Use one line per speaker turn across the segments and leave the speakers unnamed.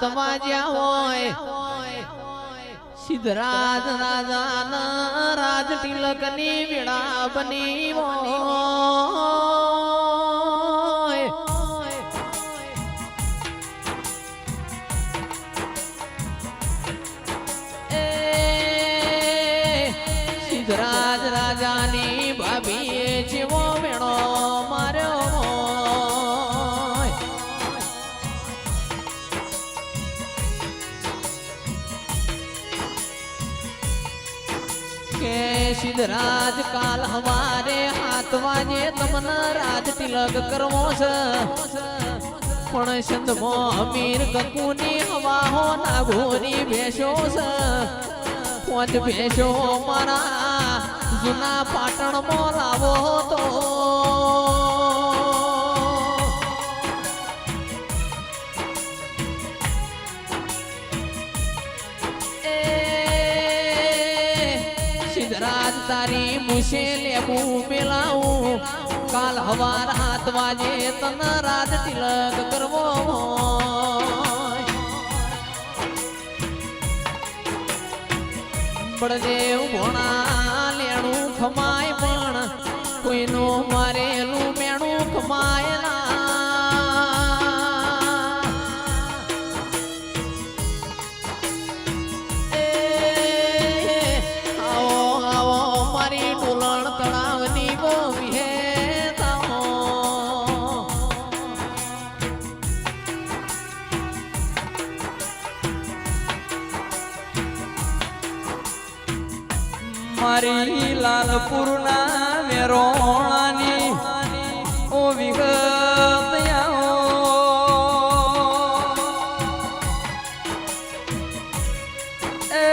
હાથમાં જ્યાં હોય. સિદ્ધરાજ રાજા રાજ તિલકની વેળા બની હોય. કે સિદ્ધરાજ કાલ હવારે હાથ વાજે, તમને રાજ તિલક કરવો છે. પણ સંતમો અમીર કકુની હવા હો નાગોની ભેશો છે. પોંચ ભેશો મારા જૂના પાટણમાં લાવો તારી મુશે લેવું પેલાવું કાલ હવાર હાથ વાજે તન રાત તિલક કરવો હોય. બળદેવ ભોણા લેણું ખમાય પણ મારી
લાલપુરના વેરોણાની ઓ વિગત. એ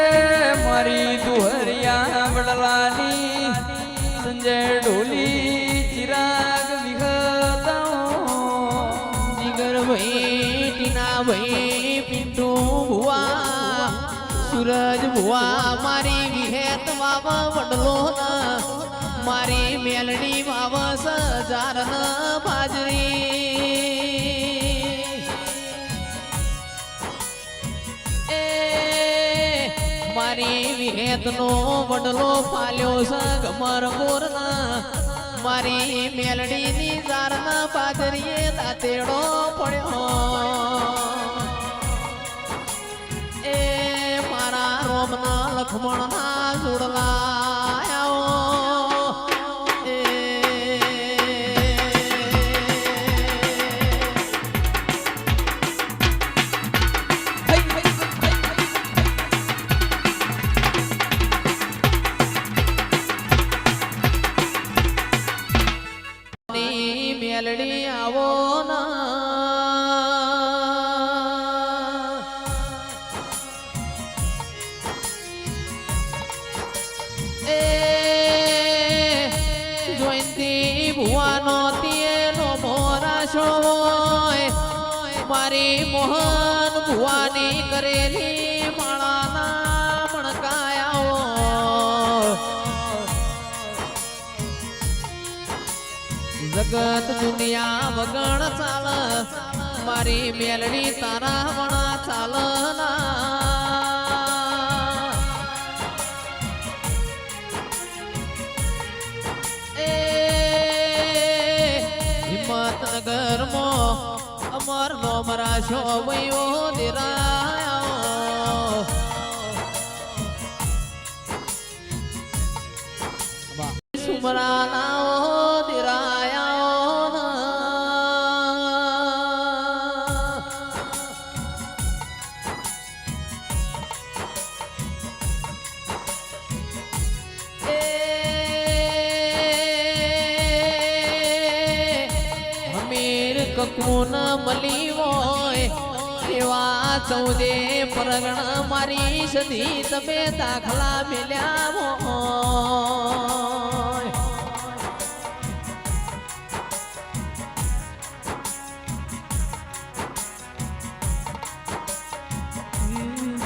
મારી દુહરિયા વડલાની સંજય ઢોલી ચિરાગ વિગત.
જીગર ભાઈ, ટીના ભાઈ, પિન્ટુ ભુવા, સૂરજ મારી વિહેત વાવ વડલો મારી મેલડી વાવ સજાર બાજરી. એ મારી વિહેત નો વડલો પાલ્યો છે ગમર મારી મારી મેલડી ની જાર ના લખમણ ના જોડલા ભુવાનો તેનો મોરાશો મારી મોહન ભુવાની કરેલી માળાના મણકાયા જગત દુનિયા વગણ ચાલ. મારી મેલડી તારા વણા ચાલ હિંમતનગર મો અમર નો મરાશો વયો દેરાયો સુમરાના કકુન મલી હોય એવા ચૌદે પરગણ મારી સધી તમે દાખલા મેલ્યા હોય.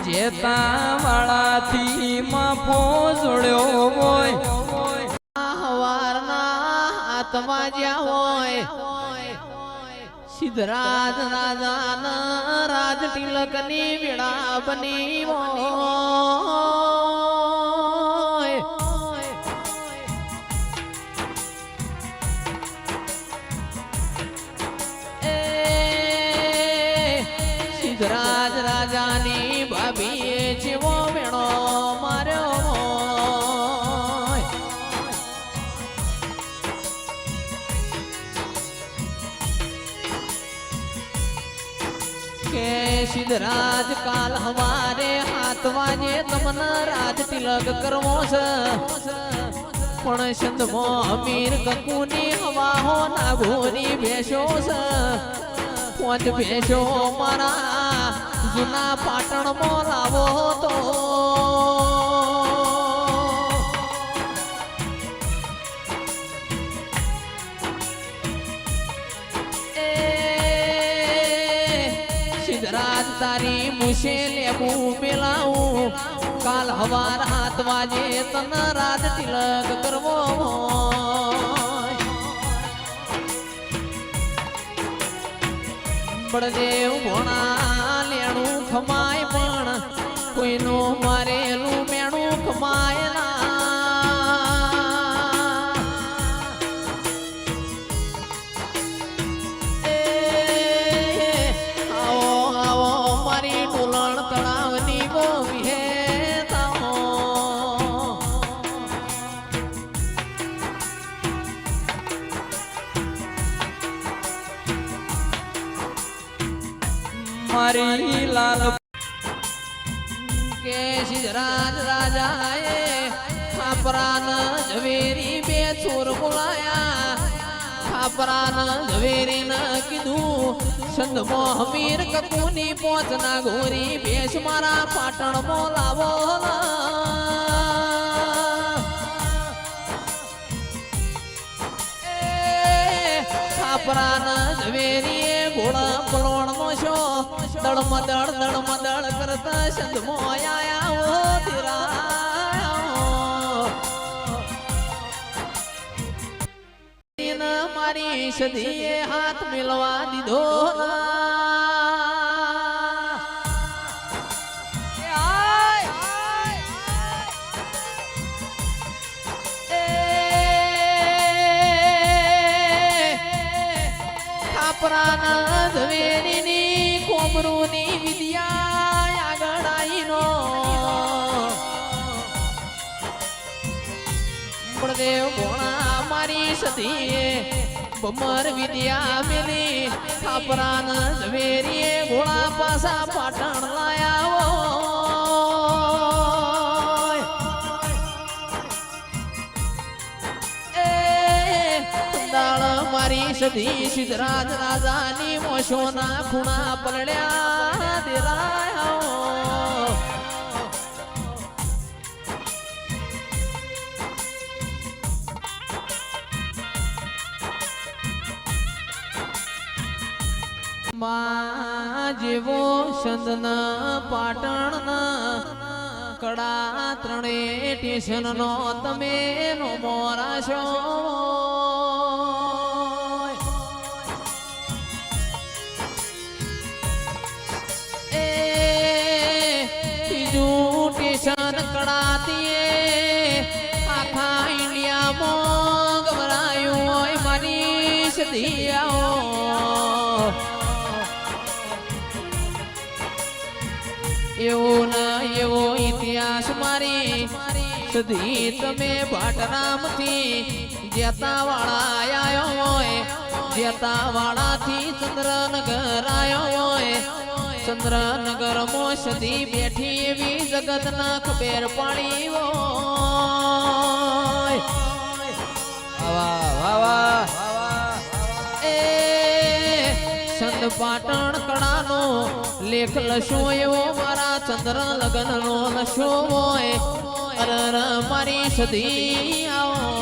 જેતા વાળાથી માફો જોડ્યો હોય.
હવારના આત્મા જ્યાં હોય સિદ્ધરાજ રાજાના રાજ તિલકની વેળા બની કે સિદ્ધરાજ કાલ હવારે હાથ વાજે, તમને રાજ તિલક કરવો છે. પણ સંતમો અમીર કકુની હવા હો ના ઘોરી ભેસો છે. પોંચ ભેસો મારા જૂના પાટણમાં લાવો તો તારી મુશે લેવું પેલાવું કાલ હવાર હાથ વાજે તન રાજ તિલક કરવો. બળદેવ ભોણા લેણું ખમાય પણ કોઈનું મારેલું મેણું ખમાય ના મારી
લાલ
કે સિદ્ધરાજ રાજાએ ખાપરાન ઝવેરી બે ચોર બોલાયા. ખાપરાન ઝવેરી ન કીધું, સંત મોહમીર કકુની પોચ ના ઘોરી બેસ મારા પાટણ બોલાવો ખાપરાન ઝવેરીએ ઘોડા પલોણ નો શો દળ મદળ દળ મદળ કરતા સંધમો મોયા ઓ ધીરા મારી સદીએ હાથ મિલવા દીધો. ખાપરાના ઝવેરીની કોમરૂની વિદ્યા આગળ આઈનો બળદેવ ભોણા મારી સતીએ બમર વિદ્યા મેલી. ખાપરાન ઝવેરીએ ઘોડા પાસા પાટણ લાયા મારી સધી સિદ્ધરાજ રાજાની મોશોના ખૂણા પલળ્યા દેરાયા. જેવો સંતના પાટણના કડા ત્રણે સ્ટેશનનો તમે નો મોરાશો. ત્રીજું સ્ટેશન કડાતીએ આખા ઇન્ડિયામાં ગભરાયું હોય મારી સદિયાઓ એવો ના એવો ઇતિહાસ મારી. સુધી તમે ભાટરામથી જેતા વાળા આયો હોય. જેતા વાળાથી ચંદ્રનગર આવ્યો હોય. ચંદ્રનગરમાં સદી બેઠી એવી જગત ના ખબેર પાડી હોય.
વાહ વાહ વાહ.
એ સંત પાટણ કળાનો લેખ લશો એવો મારા ચંદ્ર લગ્ન નો લશો હોય. અર મારી સદી આવો.